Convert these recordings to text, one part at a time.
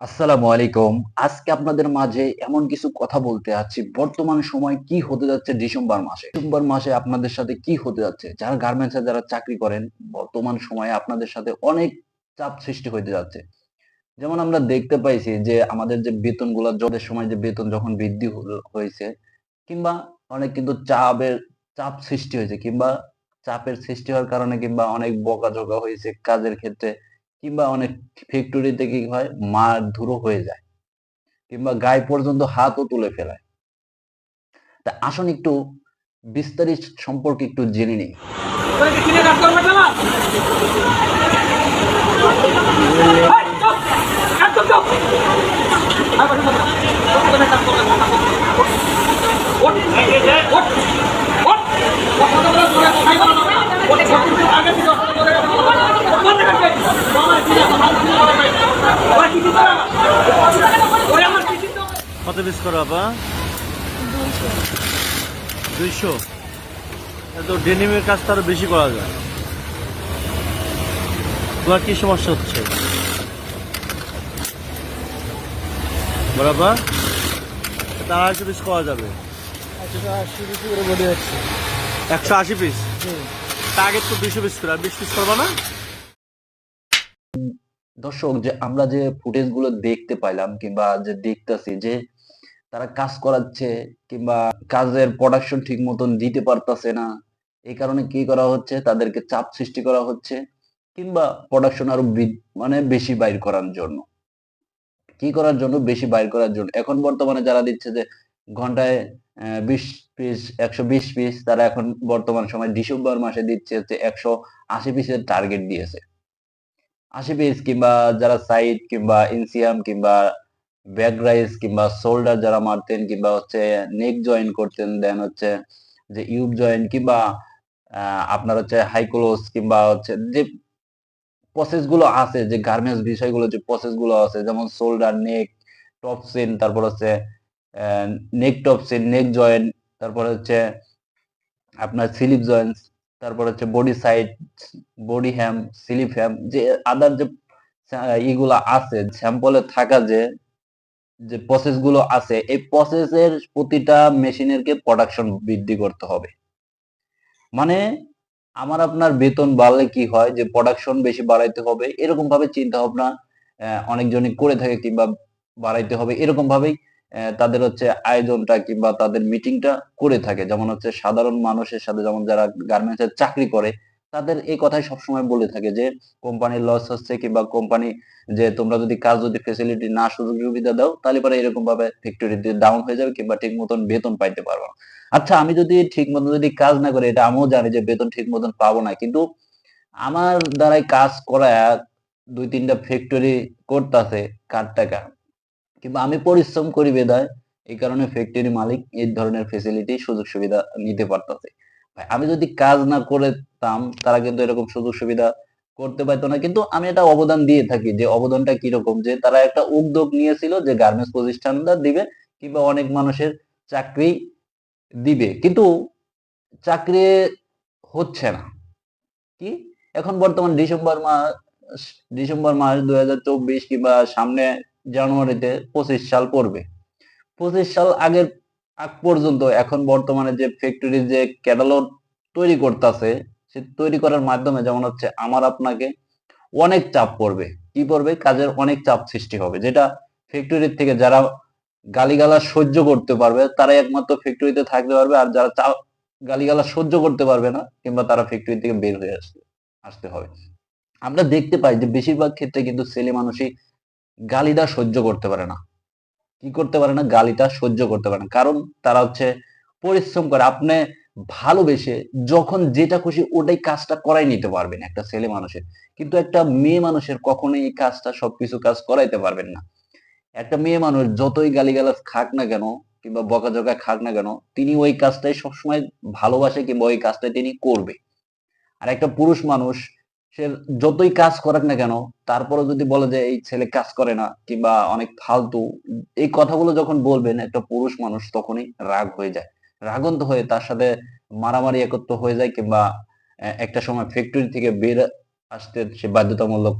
আসসালামু আলাইকুম। আজকে আপনাদের মাঝে এমন কিছু কথা বলতে আছি বর্তমান সময় কি হতে যাচ্ছে ডিসেম্বর মাসে? ডিসেম্বর মাসে আপনাদের সাথে কি হতে যাচ্ছে? যারা গার্মেন্টসে যারা চাকরি করেন, বর্তমান সময়ে আপনাদের সাথে অনেক চাপ সৃষ্টি হতে যাচ্ছে। যেমন আমরা দেখতে পাইছি যে, আমাদের যে বেতনগুলো জবের সময় যে বেতন যখন বৃদ্ধি হয়েছে, কিংবা অনেক কিন্তু চাপের, চাপ সৃষ্টি হয়েছে, কিংবা চাপের সৃষ্টি হওয়ার কারণে কিংবা অনেক বকাঝকা হয়েছে কাজের ক্ষেত্রে। কিংবা অনেক ফ্যাক্টরিতে কি হয়? মার ধুরো হয়ে যায়। কিংবা গায়ে পর্যন্ত হাতও তুলে ফেলায়। তা আসুন একটু বিস্তারিত সম্পর্কে একটু জেনে নিই। কত পিস করো আপা? দুইশো। তো ডেনিমের কাজ তো আরও বেশি করা যায়। তোমার কি সমস্যা হচ্ছে? বরাবর? তা আড়াইশো পিস করা যাবে। একশো আশি পিস তা আগে তো দুইশো পিস করে, আর বিশ পিস করব না? দর্শক, যে আমরা যে ফুটেজগুলো দেখতে পাইলাম কিংবা যে দেখতাছি যে তারা কাজ করাচ্ছে কিংবা কাজের প্রোডাকশন ঠিক মতন দিতে পারতাছে না, এই কারণে কি করা হচ্ছে? তাদেরকে চাপ সৃষ্টি করা হচ্ছে কিংবা প্রোডাকশন আরও মানে বেশি বাইর করার জন্য। কি করার জন্য? বেশি বাইর করার জন্য। এখন বর্তমানে যারা দিচ্ছে যে ঘন্টায় বিশ পিস একশো বিশ পিস তারা এখন বর্তমান সময় ডিসেম্বর মাসে দিচ্ছে হচ্ছে একশো আশি পিসের টার্গেট দিয়েছে। আশি পিস কিংবা যারা সাইড কিংবা ইনসিয়াম কিংবা ব্যাক রাইস কিংবা শোল্ডার যারা মারতেন কিংবা হচ্ছে নেক জয়েন করতেন, দেন হচ্ছে যে ইউব জয়েন কিংবা আপনার হচ্ছে হাইক্লোস কিংবা হচ্ছে যে প্রসেসগুলো আছে, যে গার্মেন্টস বিষয়গুলো, যে প্রসেসগুলো আছে, যেমন শোল্ডার, নেক টপ টপসিন, তারপর হচ্ছে নেক টপ টপসিন, নেক জয়েন, তারপর হচ্ছে আপনার স্লিপ জয়েন্টস তারপর হচ্ছে body side body hem slip hem যে আদার যে ইগুলা আছে স্যাম্পলে থাকা যে যে প্রসেসগুলো আছে, এই প্রসেসের প্রতিটা মেশিনের কে প্রোডাকশন বৃদ্ধি করতে হবে। মানে আমার আপনার বেতন বাড়লে কি হয়, যে প্রোডাকশন বেশি বাড়াইতে হবে এরকম ভাবে চিন্তা ভাবনা অনেকজনই করে থাকে কিংবা বাড়াইতে হবে এরকম ভাবেই তাদের হচ্ছে আয়োজনটা কিংবা তাদের মিটিংটা করে থাকে। যেমন হচ্ছে সাধারণ মানুষের সাথে যেমন যারা গার্মেন্টস এর চাকরি করে, তাদের এই কথাই সবসময় বলে থাকে যে কোম্পানির লস হচ্ছে কিংবা কোম্পানি যে তোমরা যদি কাজ যদি ফেসিলিটি না সুযোগ সুবিধা দাও, তাহলে পরে এরকম ভাবে ফ্যাক্টরিতে ডাউন হয়ে যাবে কিংবা ঠিক মতন বেতন পাইতে পারব না। আচ্ছা আমি যদি ঠিক মতন যদি কাজ না করি, এটা আমিও জানি যে বেতন ঠিক মতন পাবো না। কিন্তু আমার দ্বারাই কাজ করা দুই তিনটা ফ্যাক্টরি করতেছে কার টাকা? কিংবা আমি পরিশ্রম করি বেদায় এই কারণে ফ্যাক্টরি মালিক এই ধরনের ফেসিলিটি সুযোগ সুবিধা নিতে পারতেছে। আমি যদি কাজ না করতাম, তারা কিন্তু এরকম সুযোগ সুবিধা করতে পারতো না। কিন্তু আমি এটা অবদান দিয়ে থাকি যে অবদানটা কীরকম? যে তারা একটা উদ্যোগ নিয়েছিল যে গার্মেন্টস প্রতিষ্ঠানটা দিবে কিংবা অনেক মানুষের চাকরি দিবে। কিন্তু চাকরি হচ্ছে না। কি? এখন বর্তমান ডিসেম্বর মাস ডিসেম্বর মাস দুই হাজার চব্বিশ কিংবা সামনে জানুয়ারিতে পঁচিশ সাল পড়বে। পঁচিশ সাল আগের, আগ পর্যন্ত এখন বর্তমানে যে ফ্যাক্টরি যে ক্যাটালগ তৈরি করতেছে, সে তৈরি করার মাধ্যমে যেমন হচ্ছে আমার আপনাকে অনেক চাপ পড়বে। কি পড়বে? কাজের অনেক চাপ সৃষ্টি হবে। যেটা ফ্যাক্টরির থেকে যারা গালিগালা সহ্য করতে পারবে, তারাই একমাত্র ফ্যাক্টরিতে থাকতে পারবে, আর যারা চাপ গালিগালা সহ্য করতে পারবে না, কিংবা তারা ফ্যাক্টরি থেকে বের হয়ে আসতে আসতে হবে। আমরা দেখতে পাই যে বেশিরভাগ ক্ষেত্রে কিন্তু ছেলে মানুষই গালিটা সহ্য করতে পারে না। কি করতে পারে না? গালিটা সহ্য করতে পারে না। কারণ তারা হচ্ছে পরিশ্রম করে। আপনি ভালোবেসে যখন যেটা খুশি ওটাই কাজটা করাই নিতে পারবেন একটা ছেলে মানুষের। কিন্তু একটা মেয়ে মানুষের কখনোই এই কাজটা সবকিছু কাজ করাইতে পারবেন না। একটা মেয়ে মানুষ যতই গালিগালাজ খাক না কেন কিংবা বকাঝকা খাক না কেন, তিনি ওই কাজটাই সবসময় ভালোবাসে কিংবা ওই কাজটাই তিনি করবে। আর একটা পুরুষ মানুষ সে যতই কাজ করাক না কেন তারপরে যদি বলে যে এই ছেলে কাজ করে না কিংবা অনেক ফালতু, এই কথাগুলো যখন বলবেন একটা পুরুষ মানুষ তখনই রাগ হয়ে যায়। রাগন্ত হয়ে তার সাথে মারামারি একত্র হয়ে যায় কিংবা একটা সময় ফ্যাক্টরি থেকে বের আসতে সে বাধ্যতামূলক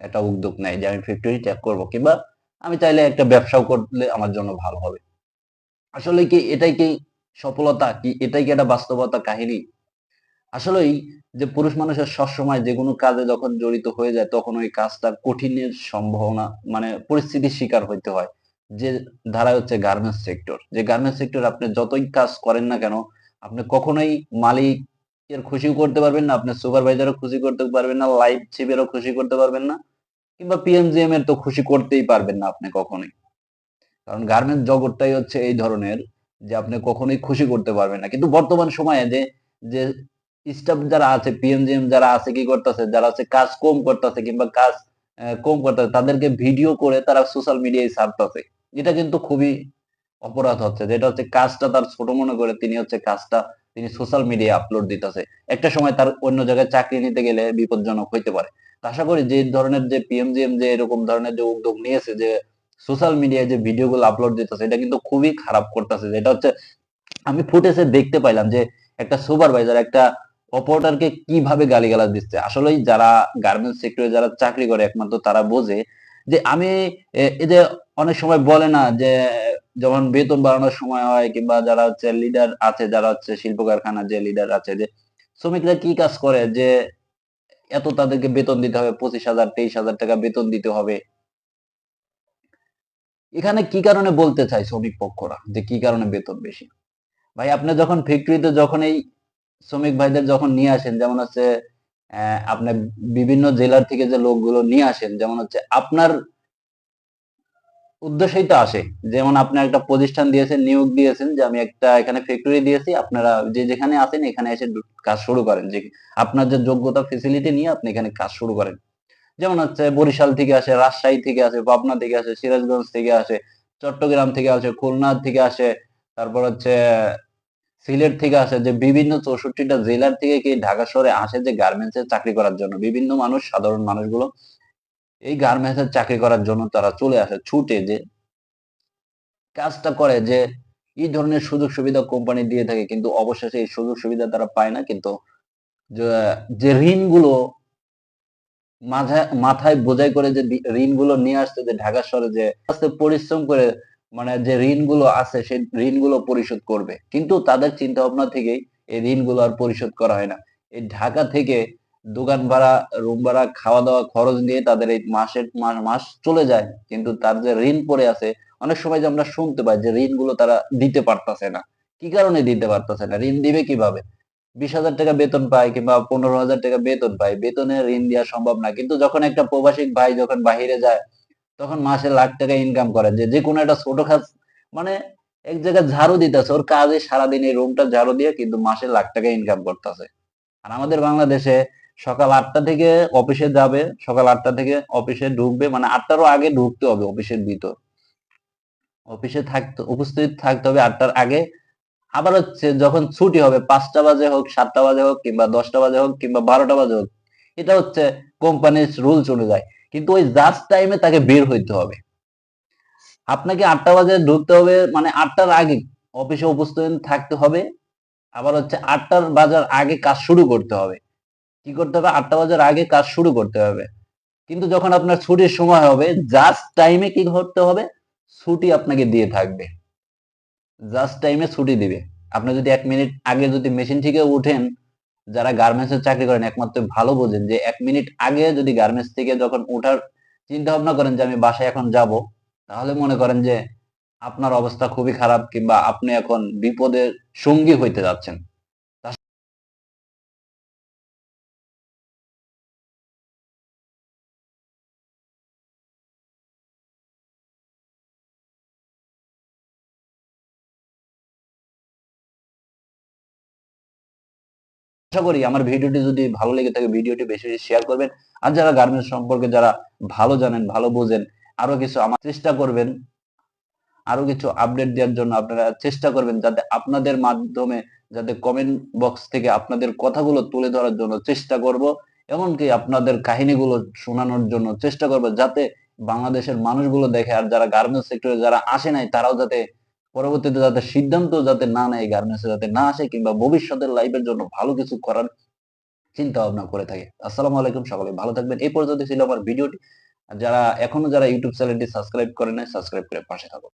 একটা উদ্যোগ নেয় যে আমি ফ্যাক্টরি ত্যাগ করব কিংবা আমি চাইলে একটা ব্যবসাও করলে আমার জন্য ভালো হবে। আসলে কি এটাই কি সফলতা? কি এটাই কি একটা বাস্তবতা কাহিনী? আসলেই যে পুরুষ মানুষের সবসময় যে কোনো কাজে যখন জড়িত হয়ে যায়, তখন ওই কাজটা কঠিনের সম্ভাবনা মানে পরিস্থিতির শিকার হইতে হয়। যে ধারা হচ্ছে গার্মেন্টস সেক্টর যে গার্মেন্টস সেক্টর আপনি যতই কাজ করেন না কেন, আপনি কখনোই মালিকের খুশি করতে পারবেন না আপনি সুপারভাইজারও খুশি করতে পারবেন না লাইভ চিফেরও খুশি করতে পারবেন না, কিংবা পিএমজিএম এর তো খুশি করতেই পারবেন না আপনি কখনোই। কারণ গার্মেন্টস জগৎটাই হচ্ছে এই ধরনের যে আপনি কখনোই খুশি করতে পারবেন না। কিন্তু বর্তমান সময়ে যে যে স্টাফ যারা আছে পিএমজিএম যারা আছে, কি করতেছে? যারা হচ্ছে কাজ কম করতেছে কিংবা কাজ কম করতেছে, তাদেরকে ভিডিও করে তারা সোশ্যাল মিডিয়ায় ছাড়তেছে। এটা কিন্তু খুবই অপরাধ হচ্ছে যেটা হচ্ছে কাজটা তার ছোট মনে করে তিনি হচ্ছে কাজটা তিনি সোশ্যাল মিডিয়ায় আপলোড দিতেছে। একটা সময় তার অন্য জায়গায় চাকরি নিতে গেলে বিপজ্জনক হইতে পারে। আশা করি যে ধরনের যে পিএমজিএম যে এরকম ধরনের যে উদ্যোগ নিয়েছে যে সোশ্যাল মিডিয়ায় যে ভিডিওগুলো আপলোড দিতেছে, এটা কিন্তু খুবই খারাপ করতেছে যেটা হচ্ছে, আমি ফুটেজে দেখতে পাইলাম যে একটা সুপারভাইজার একটা অপারেটরকে কীভাবে গালিগালাজ দিচ্ছে? আসলেই যারা গার্মেন্টস সেক্টরে যারা চাকরি করে, একমাত্র তারা বোঝে যে আমি এই যে অনেক সময় বলে না যে যেমন বেতন বাড়ানোর সময় হয় কিংবা যারা হচ্ছে লিডার আছে, যারা হচ্ছে শিল্প কারখানার যে লিডার আছে, যে শ্রমিকরা কি কাজ করে? যে এত তাদেরকে বেতন দিতে হবে, পঁচিশ হাজার, তেইশ হাজার টাকা বেতন দিতে হবে। এখানে কি কারণে বলতে চাই শ্রমিক পক্ষরা? যে কি কারণে বেতন বেশি? ভাই, আপনি যখন ফ্যাক্টরিতে যখন এই শ্রমিক ভাইদের যখন নিয়ে আসেন, যেমন হচ্ছে আপনার বিভিন্ন জেলার থেকে যে লোকগুলো নিয়ে আসেন, যেমন হচ্ছে, আপনার উদ্দেশ্যই তো আসে। যেমন আপনি একটা প্রতিষ্ঠান দিয়েছেন, নিয়োগ দিয়েছেন, যে আমি একটা এখানে ফ্যাক্টরি দিয়েছি, আপনারা যে যেখানে আছেন, এখানে এসে কাজ শুরু করেন। যে আপনার যে যোগ্যতা ফেসিলিটি নিয়ে আপনি এখানে কাজ শুরু করেন। যেমন হচ্ছে, বরিশাল থেকে আসে, রাজশাহী থেকে আসে, পাবনা থেকে আসে, সিরাজগঞ্জ থেকে আসে, চট্টগ্রাম থেকে আসে, খুলনা থেকে আসে, তারপর হচ্ছে সিলেট থেকে আসে যে বিভিন্ন চৌষট্টিটা জেলার থেকে কি ঢাকা শহরে আসে যে গার্মেন্টস চাকরি করার জন্য। বিভিন্ন মানুষ, সাধারণ মানুষগুলো এই গার্মেন্টস চাকরি করার জন্য তারা চলে আসে ছুটে যে কাজটা করে যে এই ধরনের সুযোগ সুবিধা কোম্পানি দিয়ে থাকে কিন্তু অবশেষে এই সুযোগ সুবিধা তারা পায় না কিন্তু যে- ঋণগুলো মাথায় মাথায় বোঝাই করে যে ঋণগুলো নিয়ে আসছে যে ঢাকা শহরে যে, আস্তে পরিশ্রম করে মানে যে ঋণগুলো আছে সেই ঋণগুলো পরিশোধ করবে। কিন্তু তাদের চিন্তা ভাবনা থেকেই এই ঋণগুলো আর পরিশোধ করা হয় না। এই ঢাকা থেকে দোকান ভাড়া, রুম ভাড়া খাওয়া দাওয়া খরচ নিয়ে তাদের এই মাসের মাস চলে যায়। কিন্তু তার যে ঋণ পড়ে আছে, অনেক সময় যে আমরা শুনতে পাই যে ঋণগুলো তারা দিতে পারতাছে না। কি কারণে দিতে পারতাছে না? ঋণ দিবে কীভাবে? বিশ হাজার টাকা বেতন পায় কিংবা পনেরো হাজার টাকা বেতন পায়। বেতনে ঋণ দেওয়া সম্ভব না। কিন্তু যখন একটা প্রবাসী ভাই যখন বাহিরে যায় তখন মাসে লাখ টাকা ইনকাম করে যে কোনো একটা ছোট কাজ মানে এক জায়গায় ঝাড়ু দিতেছে, ওর কাজে সারাদিন এই রুমটা ঝাড়ু দিয়ে কিন্তু মাসে লাখ টাকা ইনকাম করতেছে। আর আমাদের বাংলাদেশে সকাল আটটা থেকে অফিসে যাবে, সকাল আটটা থেকে অফিসে ঢুকবে মানে আটটারও আগে ঢুকতে হবে অফিসের ভিতর। অফিসে থাকতে উপস্থিত থাকতে হবে আটটার আগে। আবার হচ্ছে যখন ছুটি হবে, পাঁচটা বাজে হোক, সাতটা বাজে হোক কিংবা দশটা বাজে হোক কিংবা বারোটা বাজে হোক, এটা হচ্ছে কোম্পানির রুলস অনুযায়ী। কিন্তু ওই জাস্ট টাইমে তাকে বের হইতে হবে। আপনাকে আটটা বাজে ঢুকতে হবে মানে আটটার আগে অফিসে উপস্থিত থাকতে হবে, আবার হচ্ছে আটটার বাজার আগে কাজ শুরু করতে হবে। কি করতে হবে? আটটা বাজার আগে কাজ শুরু করতে হবে। কিন্তু যখন আপনার ছুটির সময় হবে জাস্ট টাইমে কি করতে হবে? ছুটি আপনাকে দিয়ে থাকবে। জাস্ট টাইমে ছুটি দিবে। আপনি যদি এক মিনিট আগে যদি মেশিন থেকে উঠেন যারা গার্মেন্টস এর চাকরি করেন, একমাত্র ভালো বোঝেন যে এক মিনিট আগে যদি গার্মেন্টস থেকে যখন ওঠার চিন্তা ভাবনা করেন যে আমি বাসায় এখন যাব, তাহলে মনে করেন যে আপনার অবস্থা খুবই খারাপ কিংবা আপনি এখন বিপদের সঙ্গী হইতে যাচ্ছেন। আশা করি আমার ভিডিওটি যদি ভালো লেগে থাকে, ভিডিওটি বেশি বেশি শেয়ার করবেন। আর যারা গার্মেন্টস সম্পর্কে যারা ভালো জানেন, ভালো বোঝেন, আরও কিছু আমার চেষ্টা করবেন, আরও কিছু আপডেট দেওয়ার জন্য আপনারা চেষ্টা করবেন যাতে আপনাদের মাধ্যমে যাতে কমেন্ট বক্স থেকে আপনাদের কথাগুলো তুলে ধরার জন্য চেষ্টা করব, এমনকি আপনাদের কাহিনীগুলো শোনানোর জন্য চেষ্টা করব, যাতে বাংলাদেশের মানুষগুলো দেখে। আর যারা গার্মেন্টস সেক্টরে যারা আসে নাই, তারাও যাতে পরবর্তীতে যাতে সিদ্ধান্ত যাতে না নেয় গার্মেন্টস যাতে না আসে কিংবা ভবিষ্যতের লাইফের জন্য ভালো কিছু করার চিন্তা ভাবনা করে থাকে। আসসালামু আলাইকুম, সকলে ভালো থাকবেন। এই পর্যন্ত ছিল আমার ভিডিওটি যারা এখনও যারা ইউটিউব চ্যানেলটি সাবস্ক্রাইব করে নাই সাবস্ক্রাইব করে পাশে থাকো